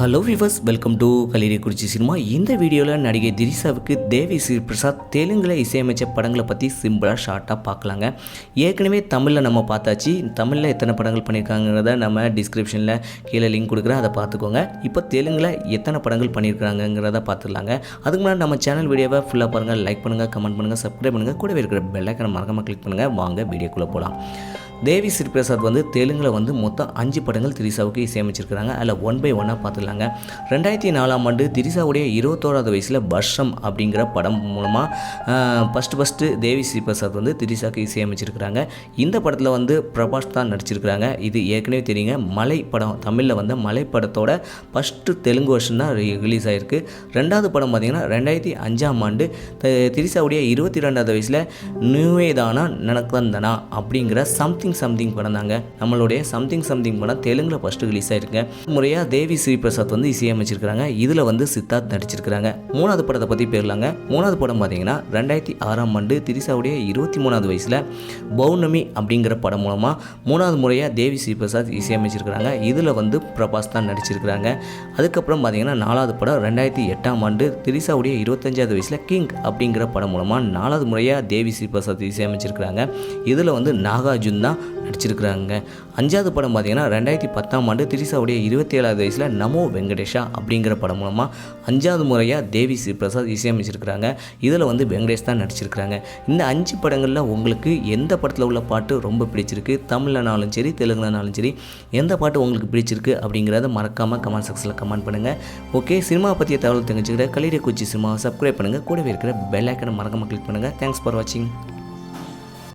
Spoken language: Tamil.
ஹலோ விவர்ஸ் வெல்கம் டு கலிரிக்குறிச்சி சினிமா இந்த வீடியோவில் நடிகை திரிசாவுக்கு தேவி ஸ்ரீ பிரசாத் தெலுங்கில் இசையமைச்ச படங்களை பற்றி சிம்பிளாக ஷார்ட்டாக பார்க்கலாங்க. ஏற்கனவே தமிழில் நம்ம பார்த்தாச்சு. தமிழில் எத்தனை படங்கள் பண்ணியிருக்காங்கிறத நம்ம டிஸ்கிரிப்ஷனில் கீழே லிங்க் கொடுக்குறேன். அதை பார்த்துக்கோங்க. இப்போ தெலுங்கில் எத்தனை படங்கள் பண்ணியிருக்காங்கிறத பார்த்துக்கலாங்க அதுக்கு முன்னாடி நம்ம சேனல் வீடியோவை ஃபுல்லாக பாருங்கள் லைக் பண்ணுங்கள் கமெண்ட் பண்ணுங்கள் சப்ஸ்கிரைப் பண்ணுங்கள் கூடவே இருக்கிற பெல்லைக்கனை மறக்காமல் கிளிக் பண்ணுங்கள் வாங்க வீடியோக்குள்ளே போகலாம் தேவி ஸ்ரீபிரசாத் வந்து தெலுங்கில் வந்து மொத்தம் அஞ்சு படங்கள் திரிசாவுக்கு இசையமைச்சிருக்கிறாங்க. அதில் ஒன் பை ஒன்னாக பார்த்துக்கலாங்க ரெண்டாயிரத்தி நாலாம் ஆண்டு திரிசாவுடைய இருபத்தோராவது வயசில் வர்ஷம் அப்படிங்கிற படம் மூலமாக ஃபஸ்ட்டு ஃபஸ்ட்டு தேவி ஸ்ரீபிரசாத் வந்து திரிசாவுக்கு இசையமைச்சிருக்கிறாங்க. இந்த படத்தில் வந்து பிரபாஷ் தான் நடிச்சிருக்கிறாங்க. இது ஏற்கனவே தெரியுங்க. மலை படம் தமிழில் வந்த மலை படத்தோட ஃபஸ்ட்டு தெலுங்கு வருஷன் தான் ரிலீஸ் ஆகிருக்கு ரெண்டாவது படம் பார்த்திங்கன்னா ரெண்டாயிரத்தி அஞ்சாம் ஆண்டு திரிசாவுடைய இருபத்தி ரெண்டாவது வயசில் நியூவேதானா நனக்கந்தனா அப்படிங்கிற சம்திங் சம்திங் படம் தாங்க நம்மளுடைய சம்திங் சம்திங் படம் தெலுங்கில் ஃபஸ்ட்டு ரிலீஸ் ஆயிருக்கு முறையாக தேவி ஸ்ரீ பிரசாத் வந்து இசையமைச்சிருக்கிறாங்க. இதில் வந்து சித்தார்த் நடிச்சிருக்கிறாங்க. மூணாவது படத்தை பற்றி பேர்லாங்க. மூணாவது படம் பார்த்தீங்கன்னா ரெண்டாயிரத்தி ஆறாம் ஆண்டு திரிசாவுடைய இருபத்தி மூணாவது வயசில் பௌர்ணமி அப்படிங்கிற படம் மூலமாக மூணாவது முறையாக தேவி ஸ்ரீபிரசாத் இசையமைச்சிருக்கிறாங்க. இதில் வந்து பிரபாஸ் தான் நடிச்சிருக்கிறாங்க. அதுக்கப்புறம் பார்த்தீங்கன்னா நாலாவது படம் ரெண்டாயிரத்தி எட்டாம் ஆண்டு திரிசாவுடைய இருபத்தஞ்சாவது வயசில் கிங் அப்படிங்கிற படம் மூலமாக நாலாவது முறையாக தேவி ஸ்ரீபிரசாத் இசையமைச்சிருக்கிறாங்க. இதில் வந்து நாகார்ஜுன் தான் நடிச்சிருக்கிறாங்க. அஞ்சாவது படம் பார்த்தீங்கன்னா ரெண்டாயிரத்தி பத்தாம் ஆண்டு திரிசாவுடைய இருபத்தி ஏழாவது வயசில் நமோ வெங்கடேஷா அப்படிங்கிற படம் மூலமாக அஞ்சாவது முறையாக தேவி ஸ்ரீ பிரசாத் இசையமைச்சிருக்கிறாங்க. இதில் வந்து வெங்கடேஷ் தான் நடிச்சிருக்கிறாங்க. இந்த அஞ்சு படங்களில் உங்களுக்கு எந்த படத்தில் உள்ள பாட்டு ரொம்ப பிடிச்சிருக்கு? தமிழ்லனாலும் சரி தெலுங்குலனாலும் சரி எந்த பாட்டு உங்களுக்கு பிடிச்சிருக்கு அப்படிங்கிறத மறக்காமல் கமெண்ட் செக்ஷனில் கமெண்ட் பண்ணுங்கள் ஓகே சினிமா பற்றிய தகவல் தெரிஞ்சுக்கிற கலிரிய குச்சி சினிமாவை சப்ஸ்கிரைப் பண்ணுங்கள் கூடவே இருக்கிற பெல் ஐக்கனை மறக்காமல் கிளிக் பண்ணுங்கள் தேங்க்ஸ் ஃபார் வாட்சிங்